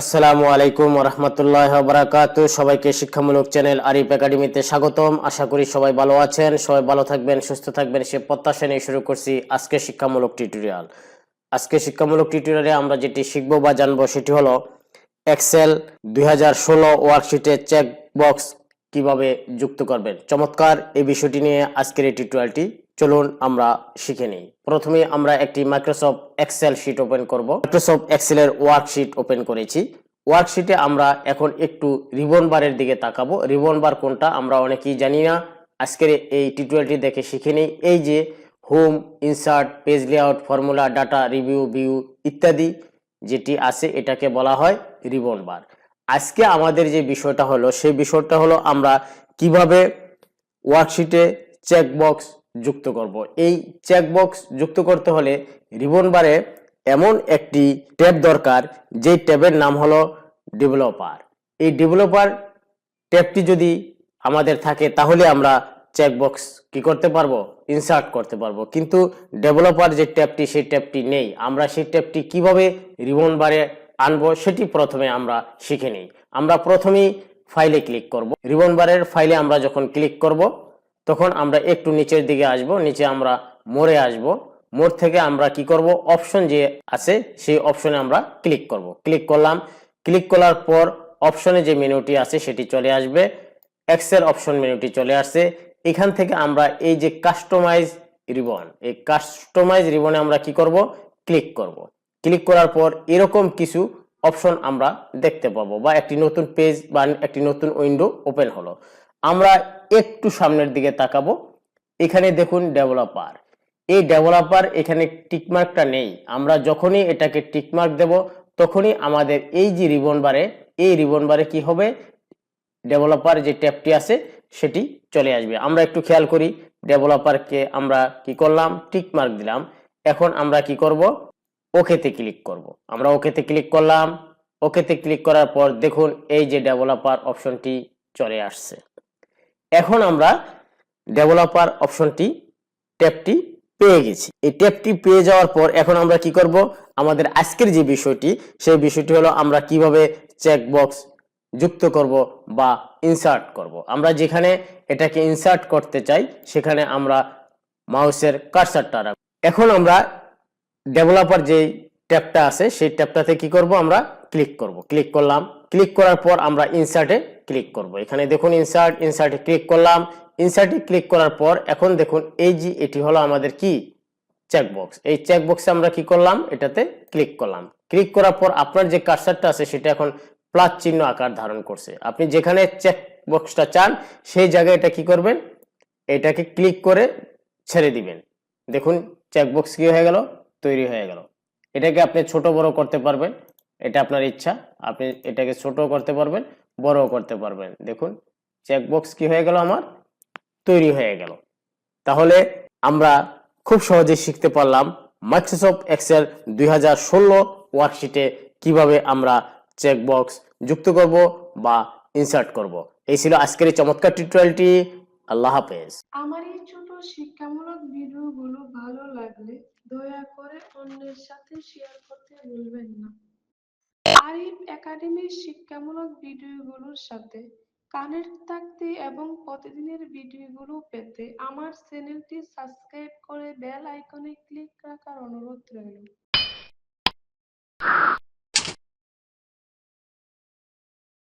আসসালামু আলাইকুম রহমতুল্লাহ বারাকাতু সবাইকে শিক্ষামূলক চ্যানেল আরিফ একাডেমিতে স্বাগতম। আশা করি সবাই ভালো আছেন, সবাই ভালো থাকবেন, সুস্থ থাকবেন, সে প্রত্যাশা নিয়ে শুরু করছি আজকে শিক্ষামূলক টিউটোরিয়াল। আজকে শিক্ষামূলক টিউটোরিয়ালে আমরা যেটি শিখব বা জানব সেটি হলো এক্সেল দুই হাজার ষোলো ওয়ার্কশিটে চেক বক্স কীভাবে যুক্ত করবেন। চমৎকার এই বিষয়টি নিয়ে আজকের এই টিউটোরিয়ালটি চলুন আমরা শিখে নিই। প্রথমে আমরা একটি মাইক্রোসফট এক্সেল শিট ওপেন করব। মাইক্রোসফট এক্সেলের ওয়ার্কশিট ওপেন করেছি। ওয়ার্কশিটে আমরা এখন একটু রিবন বারের দিকে তাকাবো। রিবন বার কোনটা আমরা অনেকেই জানি না। আজকের এই টিউটোরিয়ালটি দেখে শিখে নিই। এই যে home insert page layout formula data review view ইত্যাদি যেটি আছে এটাকে বলা হয় রিবন বার আজকে আমাদের যে বিষয়টা হলো, সেই বিষয়টা হলো আমরা কীভাবে ওয়ার্কশিটে চেকবক্স যুক্ত করব। এই চেকবক্স যুক্ত করতে হলে রিবন বারে এমন একটি ট্যাব দরকার যে ট্যাবের নাম হলো ডেভেলপার এই ডেভেলপার ট্যাবটি যদি আমাদের থাকে, তাহলে আমরা চেকবক্স কি করতে পারব? ইনসার্ট করতে পারব। কিন্তু ডেভেলপার যে ট্যাবটি, সেই ট্যাবটি নেই। আমরা সেই ট্যাবটি কীভাবে রিবন বারে আনব, সেটি প্রথমে আমরা শিখে নিই। আমরা প্রথমেই ফাইলে ক্লিক করব। রিবন বারের ফাইলে আমরা যখন ক্লিক করব তখন আমরা একটু নিচের দিকে আসব, নিচে আমরা মোড়ে আসব। মোড় থেকে আমরা কি করব? অপশন যে আছে, সেই অপশনে আমরা ক্লিক করব। ক্লিক করলাম। ক্লিক করার পর অপশনে যে মেনুটি আছে, সেটি চলে আসবে। এক্সের অপশন মেনুটি চলে আসছে। এখান থেকে আমরা এই যে কাস্টমাইজ রিবন এই কাস্টমাইজ রিবনে আমরা কি করব? ক্লিক করব। ক্লিক করার পর এরকম কিছু অপশন আমরা দেখতে পাবো বা একটি নতুন পেজ বা একটি নতুন উইন্ডো ওপেন হলো। আমরা একটু সামনের দিকে তাকাবো। এখানে দেখুন ডেভেলপার এই ডেভেলপার এখানে টিকমার্কটা নেই। আমরা যখনই এটাকে টিকমার্ক দেব, তখনই আমাদের এই যে রিবন বারে এই রিবন বারে কি হবে? ডেভেলপার যে ট্যাবটি আছে, সেটি চলে আসবে। আমরা একটু খেয়াল করি ডেভেলপারকে আমরা কি করলাম? টিকমার্ক দিলাম। এখন আমরা কি করব? ওকেতে ক্লিক করব। আমরা ওকেতে ক্লিক করলাম। ওকেতে ক্লিক করার পর দেখুন এই যে ডেভেলপার অপশনটি চলে আসছে। এখন আমরা ডেভেলপার অপশনটি ট্যাবটি পেয়ে গেছি। এই ট্যাবটি পেয়ে যাওয়ার পর এখন আমরা কি করব? আমাদের আজকের যে বিষয়টি, সেই বিষয়টি হলো আমরা কীভাবে চেকবক্স যুক্ত করব বা ইনসার্ট করব। আমরা যেখানে এটাকে ইনসার্ট করতে চাই, সেখানে আমরা মাউসের কারসারটা রাখব। এখন আমরা ডেভেলপার যে ট্যাবটা আছে, সেই ট্যাবটাতে কি করব? আমরা ক্লিক করব। ক্লিক করলাম। ক্লিক করার পর আমরা ইনসার্টে ক্লিক করব। এখানে দেখুন ইনসার্ট ইনসার্টে ক্লিক করলাম। ইনসার্টে ক্লিক করার পর এখন দেখুন এই যে এটি হলো আমাদের কি? চেকবক্স এই চেকবক্সে আমরা কি করলাম? এটাতে ক্লিক করলাম। ক্লিক করার পর আপনার যে কারসারটা আছে সেটা এখন প্লাস চিহ্ন আকার ধারণ করছে। আপনি যেখানে চেক বক্সটা চান, সেই জায়গায় এটা কি করবেন? এটাকে ক্লিক করে ছেড়ে দিবেন। দেখুন চেকবক্স কি হয়ে গেল? তৈরি হয়ে গেল। এটাকে আপনি ছোট বড় করতে পারবেন। এটা আপনার ইচ্ছা। আপনি এটাকে ছোট করতে পারবেন বড় করতে পারবেন। দেখুন চেকবক্স কি হয়ে গেল আমার? তৈরি হয়ে গেল। তাহলে আমরা খুব সহজে শিখতে পারলাম মাইক্রোসফট এক্সেল দুই হাজার ষোলো ওয়ার্কশিটে কীভাবে আমরা চেকবক্স যুক্ত করব বা ইনসার্ট করব। এই ছিল আজকের এই চমৎকার টিউটোরিয়ালটি আল্লাহ হাফেজ। আমার এই ছোট শিক্ষামূলক ভিডিওগুলো ভালো লাগলে দয়া করে অন্যের সাথে শেয়ার করতে ভুলবেন না। আরিফ একাডেমির শিক্ষামূলক ভিডিওগুলোর সাথে কানেক্ট থাকতে এবং প্রতিদিনের ভিডিওগুলো পেতে আমার চ্যানেলটি সাবস্ক্রাইব করে বেল আইকনে ক্লিক রাখার অনুরোধ রইল।